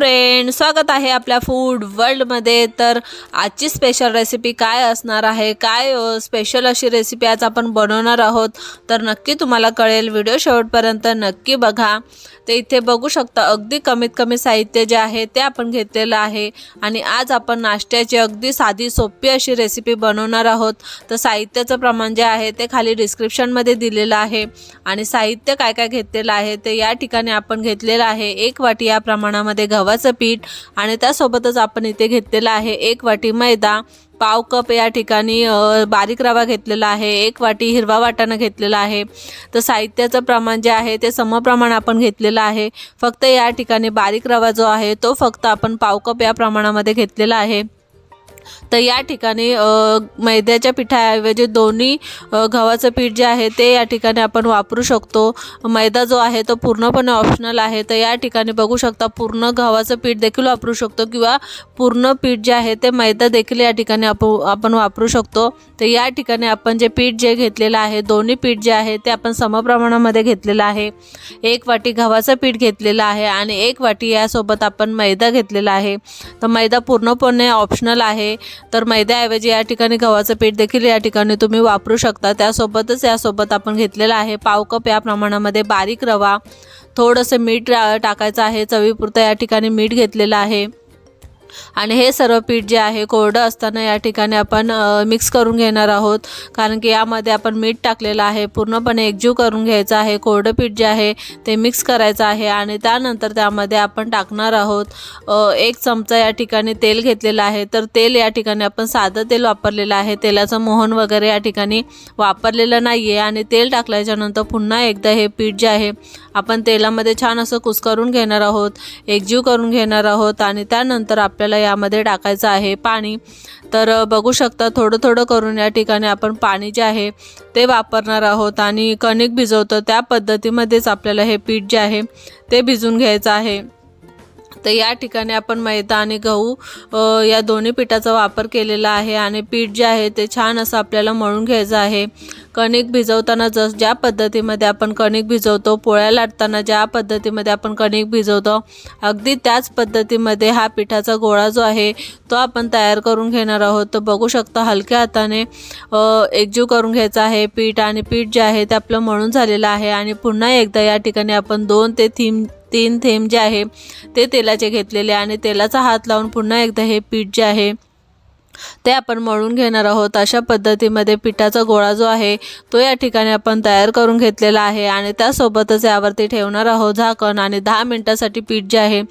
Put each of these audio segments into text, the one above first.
Friend स्वागत आहे आपल्या फूड वर्ल्डमध्ये तर आजची स्पेशल रेसिपी काय असणार आहे? काय स्पेशल अशी रेसिपी आज आपण बनवणार आहोत? तर नक्की तुम्हाला कळेल व्हिडिओ शेवटपर्यंत नक्की बघा. ते इथे बघू शकता अगदी कमीत कमी साहित्य जे आहे ते आपण घेतलेलं आहे. आणि आज आपण नाश्त्याची अगदी साधी सोपी अशी रेसिपी बनवणार आहोत. तर साहित्याचं प्रमाण जे आहे ते खाली डिस्क्रिप्शनमध्ये दिलेलं आहे. आणि साहित्य काय काय घेतलेलं आहे ते या ठिकाणी आपण घेतलेलं आहे. एक वाटी या प्रमाणामध्ये गव्हाचं पीठ आणि त्यासोबतच आपण इथे घेतलेलं आहे एक वाटी मैदा. पाव कप या ठिकाणी बारीक रवा घेतलेला आहे एक वाटी हिरवा वाटाणा घेतलेला आहे. तर साहित्याचं प्रमाण जे आहे ते समप्रमाण आपण घेतलेलं आहे. फक्त या ठिकाणी बारीक रवा जो आहे तो फक्त आपण पाव कप या प्रमाणामध्ये घेतलेला आहे. तर या ठिकाणी मैद्याच्या पिठाऐवजी दोन्ही गव्हाचं पीठ जे आहे ते या ठिकाणी आपण वापरू शकतो. मैदा जो आहे तो पूर्णपणे ऑप्शनल आहे. तर या ठिकाणी बघू शकता पूर्ण गव्हाचं पीठ देखील वापरू शकतो किंवा पूर्ण पीठ जे आहे ते मैदा देखील या ठिकाणी आप आपण वापरू शकतो. तर या ठिकाणी आपण जे पीठ जे घेतलेलं आहे दोन्ही पीठ जे आहे ते आपण समप्रमाणामध्ये घेतलेलं आहे. एक वाटी गव्हाचं पीठ घेतलेलं आहे आणि एक वाटी यासोबत आपण मैदा घेतलेला आहे. तर मैदा पूर्णपणे ऑप्शनल आहे. तर मैद्याऐवजी या ठिकाणी गव्हाचं पीठ देखील या ठिकाणी तुम्ही वापरू शकता. त्यासोबतच यासोबत आपण घेतलेलं आहे पाव कप या प्रमाणामध्ये बारीक रवा. थोडंसं मीठ टाकायचं आहे. चवीपुरतं या ठिकाणी मीठ घेतलेलं आहे. आणि हे सर्व पीठ जे आहे कोरडं असताना या ठिकाणी आपण मिक्स करून घेणार आहोत. कारण की यामध्ये आपण मीठ टाकलेलं आहे पूर्णपणे एकजीव करून घ्यायचं आहे. कोरडं पीठ जे आहे ते मिक्स करायचं आहे आणि त्यानंतर त्यामध्ये आपण टाकणार आहोत एक चमचा या ठिकाणी तेल घेतलेलं आहे. तर तेल या ठिकाणी आपण साधं तेल वापरलेलं आहे. तेलाचं मोहन वगैरे या ठिकाणी वापरलेलं नाही आहे आणि तेल टाकल्याच्यानंतर पुन्हा एकदा हे पीठ जे आहे आपण तेलामध्ये छान असं कुस्करून घेणार आहोत एकजीव करून घेणार आहोत आणि त्यानंतर आपल्याला यामध्ये टाकायचं आहे पाणी. तर बघू शकता थोडं थोडं करून या ठिकाणी आपण पाणी जे आहे ते वापरणार आहोत आणि कणिक भिजवतो. त्या पद्धतीमध्येच आपल्याला हे पीठ जे आहे ते भिजून घ्यायचं आहे. तर या ठिकाणी आपण मैदा आणि गहू या दोन्ही पिठाचा वापर केलेला आहे आणि पीठ जे आहे ते छान असं आपल्याला मळून घ्यायचं आहे. कणिक भिजवताना जस ज्या पद्धतीमध्ये आपण कणिक भिजवतो पोळ्या लाटताना ज्या पद्धतीमध्ये आपण कणिक भिजवतो अगदी त्याच पद्धतीमध्ये हा पिठाचा गोळा जो आहे तो आपण तयार करून घेणार आहोत. तर बघू शकता हलक्या हाताने एकजीव करून घ्यायचा आहे पीठ आणि पीठ जे आहे ते आपलं मळून झालेलं आहे आणि पुन्हा एकदा या ठिकाणी आपण दोन ते तीन तीन थेंब जे आहे ते तेलाचे घेतलेले आणि तेलाचा हात लावून पुन्हा एकदा हे पीठ जे आहे ते आपण मळून घेणार आहोत. अशा पद्धतीमध्ये पिठाचा गोळा जो आहे तो या ठिकाणी आपण तयार करून घेतलेला आहे आणि त्यासोबतच यावरती ठेवणार आहोत झाकण आणि दहा मिनटासाठी पीठ जे आहे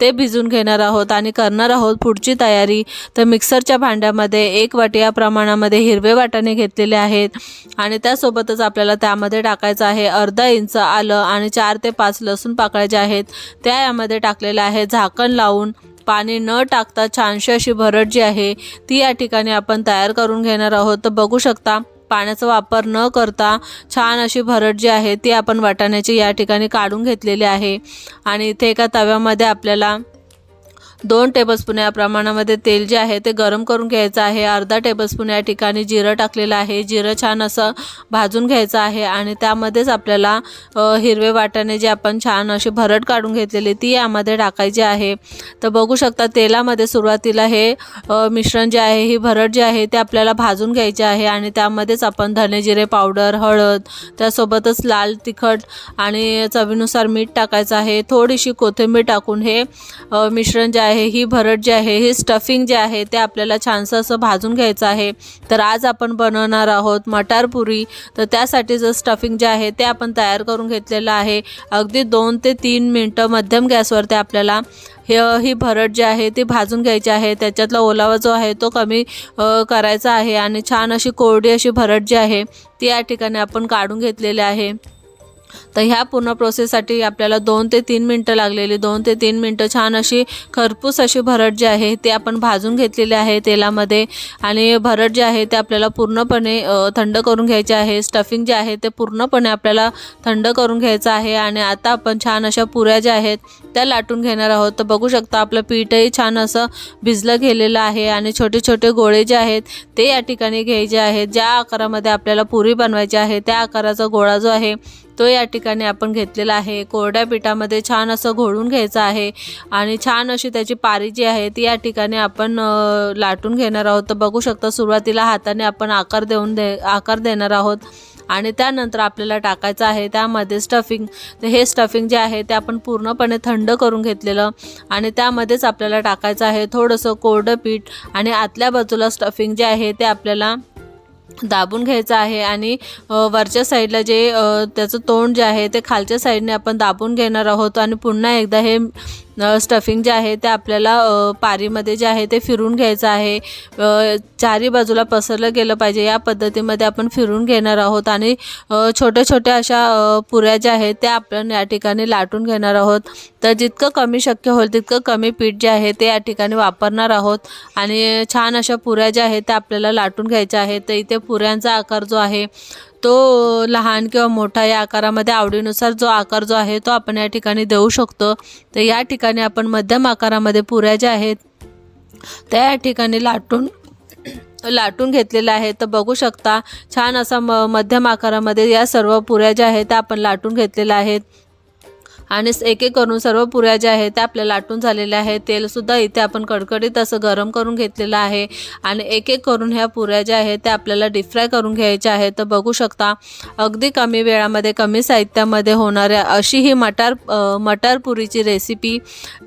ते भिजून घेणार आहोत आणि करणार आहोत पुढची तयारी. तर मिक्सरच्या भांड्यामध्ये एक वाटी या प्रमाणामध्ये हिरवे वाटाणे घेतलेले आहेत आणि त्यासोबतच आपल्याला त्यामध्ये टाकायचं आहे अर्धा इंच आलं आणि चार ते पाच लसूण पाकळ्या ज्या आहेत त्या यामध्ये टाकलेल्या आहेत. झाकण लावून पाणी न टाकता छानशी अशी भरड जी आहे ती या ठिकाणी आपण तयार करून घेणार आहोत. तर बघू शकता पाण्याचा वापर न करता छान अशी भरड जी आहे ती आपण वाटाण्याची या ठिकाणी काढून घेतलेली आहे. आणि इथे एका तव्यामध्ये आपल्याला दोन टेबलस्पून या प्रमाणामध्ये तेल जे आहे ते गरम करून घ्यायचं आहे. अर्धा टेबलस्पून या ठिकाणी जिरं टाकलेलं आहे. जिरं छान असं भाजून घ्यायचं आहे आणि त्यामध्येच आपल्याला हिरवे वाटाणे जे आपण छान अशी भरड काढून घेतलेली ती यामध्ये टाकायची आहे. तर बघू शकता तेलामध्ये सुरुवातीला हे मिश्रण जे आहे ही भरड जे आहे ते आपल्याला भाजून घ्यायचे आहे आणि त्यामध्येच आपण धने जिरे पावडर हळद त्यासोबतच लाल तिखट आणि चवीनुसार मीठ टाकायचं आहे. थोडीशी कोथिंबीर टाकून हे मिश्रण जे आहे ही भरड जी आहे ही स्टफिंग जे आहे ते आपल्याला छानसं असं भाजून घ्यायचं आहे. तर आज आपण बनवणार आहोत मटार पुरी. तर त्यासाठी जर स्टफिंग जे आहे ते आपण तयार करून घेतलेलं आहे. अगदी दोन ते तीन मिनटं मध्यम गॅसवरती आपल्याला हे ही भरट जी आहे ती भाजून घ्यायची आहे. त्याच्यातला ओलावा जो आहे तो कमी करायचा आहे. आणि छान अशी कोरडी अशी भरड जी आहे ती या ठिकाणी आपण काढून घेतलेली आहे. तर ह्या पूर्ण प्रोसेससाठी आपल्याला दोन ते तीन मिनटं लागलेली. दोन ते तीन मिनटं छान अशी खरपूस अशी भरड जी आहे ते आपण भाजून घेतलेली आहे तेलामध्ये. आणि भरट जे आहे ते आपल्याला पूर्णपणे थंड करून घ्यायचे आहे. स्टफिंग जे आहे ते पूर्णपणे आपल्याला थंड करून घ्यायचं आहे. आणि आता आपण छान अशा पुऱ्या ज्या आहेत त्या लाटून घेणार आहोत. तर बघू शकता आपलं पीठही छान असं भिजलं गेलेलं आहे. आणि छोटे छोटे गोळे जे आहेत ते या ठिकाणी घ्यायचे आहेत. ज्या आकारामध्ये आपल्याला पुरी बनवायची आहे त्या आकाराचा गोळा जो आहे तो या ठिकाणी आपण घेतलेला आहे. कोरड्या पिठामध्ये छान असं घोळून घ्यायचं आहे आणि छान अशी त्याची पारी जी आहे ती या ठिकाणी आपण लाटून घेणार आहोत. तर बघू शकता सुरुवातीला हाताने आपण आकार देऊन दे आकार देणार आहोत आणि त्यानंतर आपल्याला टाकायचं आहे. त्यामध्ये स्टफिंग तर हे स्टफिंग जे आहे ते आपण पूर्णपणे थंड करून घेतलेलं आणि त्यामध्येच आपल्याला टाकायचं आहे थोडंसं कोरडं पीठ आणि आतल्या बाजूला स्टफिंग जे आहे ते आपल्याला दाबून घ्यायचं आहे आणि वरच्या साईडला जे त्याचं तोंड जे आहे ते खालच्या साईडने आपण दाबून घेणार आहोत आणि पुन्हा एकदा हे स्टफिंग जे आहे ते आपल्याला पारीमध्ये जे आहे ते फिरून घ्यायचं आहे. चारी बाजूला पसरलं गेलं पाहिजे. या पद्धतीमध्ये आपण फिरून घेणार आहोत आणि छोट्या छोट्या अशा पुऱ्या ज्या आहेत त्या आपण या ठिकाणी लाटून घेणार आहोत. तर जितकं कमी शक्य होईल तितकं कमी पीठ जे आहे ते या ठिकाणी वापरणार आहोत. आणि छान अशा पुऱ्या ज्या आहेत त्या आपल्याला लाटून घ्यायच्या आहेत. तर इथे पुऱ्यांचा आकार जो आहे तो लहान किंवा मोठा या आकारामध्ये आवडीनुसार जो आकार जो आहे तो आपण या ठिकाणी देऊ शकतो. तर या ठिकाणी आपण मध्यम आकारामध्ये पुऱ्या ज्या आहेत त्या या ठिकाणी लाटून लाटून घेतलेलं आहे तर बघू शकता छान असा म मध्यम आकारामध्ये या सर्व पुऱ्या ज्या आहेत त्या आपण लाटून घेतलेल्या आहेत. आणि एक एक करून सर्व पुऱ्या ज्या आहेत त्या आपल्या लाटून झालेल्या आहेत. तेलसुद्धा इथे आपण कडकडीत असं गरम करून घेतलेलं आहे. आणि एक एक करून ह्या पुऱ्या ज्या आहेत त्या आपल्याला डीप फ्राय करून घ्यायच्या आहेत. तर बघू शकता अगदी कमी वेळामध्ये कमी साहित्यामध्ये होणाऱ्या अशी ही मटार मटार पुरीची रेसिपी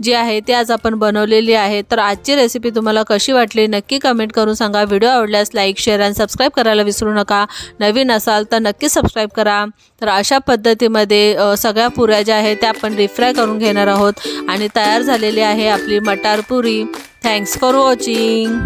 जी आहे ती आज आपण बनवलेली आहे. तर आजची रेसिपी तुम्हाला कशी वाटली नक्की कमेंट करून सांगा. व्हिडिओ आवडल्यास लाईक शेअर आणि सबस्क्राईब करायला विसरू नका. नवीन असाल तर नक्की सबस्क्राईब करा. तर अशा पद्धतीमध्ये सगळ्या पुऱ्या ज्या आहेत त्या आपण रिफ्राय करून घेणार आहोत. आणि तयार झालेली आहे आपली मटार पुरी. Thanks for watching